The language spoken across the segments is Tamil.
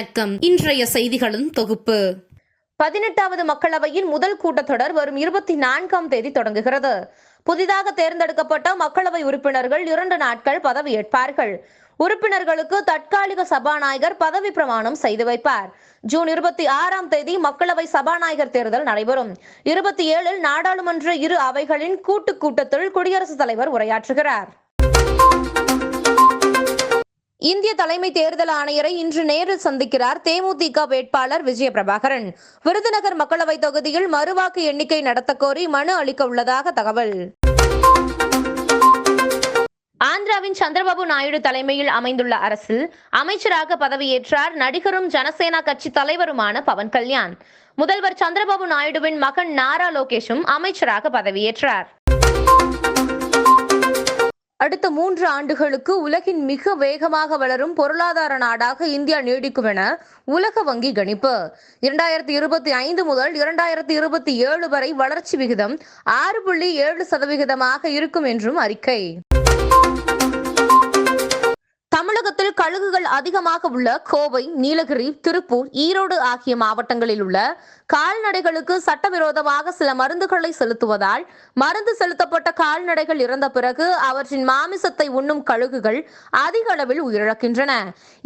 வணக்கம். இன்றைய செய்திகளின் தொகுப்பு. பதினெட்டாவது மக்களவையின் முதல் கூட்டத்தொடர் வரும் இருபத்தி நான்காம் தேதி தொடங்குகிறது. புதிதாக தேர்ந்தெடுக்கப்பட்ட மக்களவை உறுப்பினர்கள் இரண்டு நாட்கள் பதவியேற்பார்கள் உறுப்பினர்களுக்கு தற்காலிக சபாநாயகர் பதவி பிரமாணம் செய்து வைப்பார். ஜூன் இருபத்தி ஆறாம் தேதி மக்களவை சபாநாயகர் தேர்தல் நடைபெறும். இருபத்தி ஏழில் நாடாளுமன்ற இரு அவைகளின் கூட்டு கூட்டத்தில் குடியரசுத் தலைவர் உரையாற்றுகிறார். இந்திய தலைமை தேர்தல் ஆணையரை இன்று நேரில் சந்திக்கிறார் தேமுதிக வேட்பாளர் விஜய பிரபாகரன் விருதுநகர் மக்களவை தொகுதியில் மறுவாக்கு எண்ணிக்கை நடத்தக்கோரி மனு அளிக்க உள்ளதாக தகவல். ஆந்திராவின் சந்திரபாபு நாயுடு தலைமையில் அமைந்துள்ள அரசில் அமைச்சராக பதவியேற்றார் நடிகரும் ஜனசேனா கட்சி தலைவருமான பவன் கல்யாண் முதல்வர் சந்திரபாபு நாயுடுவின் மகன் நாரா லோகேஷும் அமைச்சராக பதவியேற்றார். அடுத்த மூன்று ஆண்டுகளுக்கு உலகின் மிக வேகமாக வளரும் பொருளாதார நாடாக இந்தியா நீடிக்கும் என உலக வங்கி கணிப்பு. இரண்டாயிரத்தி இருபத்தி ஐந்து முதல் இரண்டாயிரத்தி இருபத்தி ஏழு வரை வளர்ச்சி விகிதம் ஆறு புள்ளி ஏழு சதவிகிதமாக இருக்கும் என்றும் அறிக்கை. தமிழகத்தில் அதிகமாக உள்ள கோவை நீலகிரி திருப்பூர் ஈரோடு ஆகிய மாவட்டங்களில் உள்ள கால்நடைகளுக்கு சட்டவிரோதமாக சில மருந்துகளை செலுத்துவதால் மருந்து செலுத்தப்பட்ட கால்நடைகள் இறந்த பிறகு அவற்றின் மாமிசத்தை உண்ணும் கழுகுகள் அதிக அளவில் உயிரிழக்கின்றன.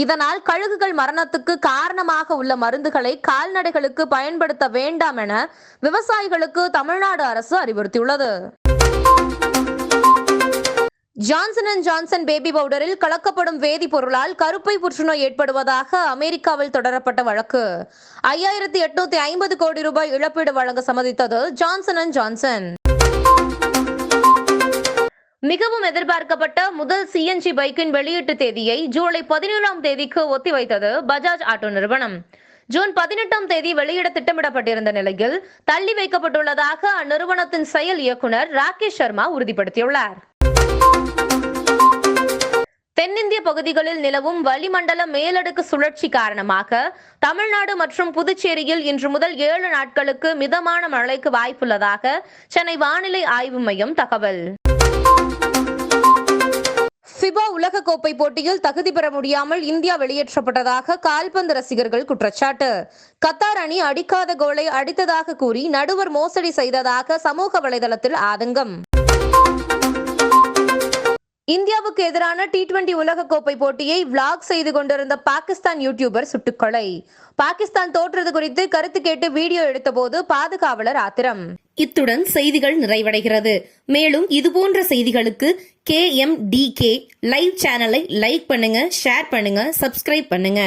இதனால் கழுகுகள் மரணத்துக்கு காரணமாக உள்ள மருந்துகளை கால்நடைகளுக்கு பயன்படுத்த வேண்டாம் என விவசாயிகளுக்கு தமிழ்நாடு அரசு அறிவுறுத்தியுள்ளது. ஜான்சன் அண்ட் ஜான்சன் பேபி பவுடரில் கலக்கப்படும் வேதிப்பொருளால் கருப்பை புற்றுநோய் ஏற்படுவதாக அமெரிக்காவில் தொடரப்பட்ட வழக்கு. ஐயாயிரத்தி எட்நூத்தி ஐம்பது கோடி ரூபாய் இழப்பீடு வழங்க சம்மதித்தது ஜான்சன் அண்ட் ஜான்சன். மிகவும் எதிர்பார்க்கப்பட்ட முதல் சிஎன்ஜி பைக்கின் வெளியீட்டு தேதியை ஜூலை பதினேழாம் தேதிக்கு ஒத்திவைத்தது பஜாஜ் ஆட்டோ நிறுவனம். ஜூன் பதினெட்டாம் தேதி வெளியிட திட்டமிடப்பட்டிருந்த நிலையில் தள்ளி வைக்கப்பட்டுள்ளதாக அந்நிறுவனத்தின் செயல் இயக்குனர் ராகேஷ் சர்மா உறுதிப்படுத்தியுள்ளார். தென்னிந்திய பகுதிகளில் நிலவும் வளிமண்டல மேலடுக்கு சுழற்சி காரணமாக தமிழ்நாடு மற்றும் புதுச்சேரியில் இன்று முதல் ஏழு நாட்களுக்கு மிதமான மழைக்கு வாய்ப்புள்ளதாக சென்னை வானிலை ஆய்வு மையம் தகவல். ஃபிபா உலகக்கோப்பை போட்டியில் தகுதி பெற முடியாமல் இந்தியா வெளியேற்றப்பட்டதாக கால்பந்து ரசிகர்கள் குற்றச்சாட்டு. கத்தார் அணி அடிக்காத கோலை அடித்ததாக கூறி நடுவர் மோசடி செய்ததாக சமூக வலைதளத்தில் ஆதங்கம். இந்தியாவுக்கு எதிரான டி டுவெண்டி உலகக்கோப்பை போட்டியை விளாக் செய்து கொண்டிருந்த பாகிஸ்தான் யூடியூபர் சுட்டுக்கொலை. பாகிஸ்தான் தோற்றது குறித்து கருத்து கேட்டு வீடியோ எடுத்தபோது பாதுகாவலர் ஆத்திரம். இத்துடன் செய்திகள் நிறைவடைகிறது. மேலும் இதுபோன்ற செய்திகளுக்கு K M D K live சேனலை லைக் பண்ணுங்க ஷேர் பண்ணுங்க சப்ஸ்கிரைப் பண்ணுங்க.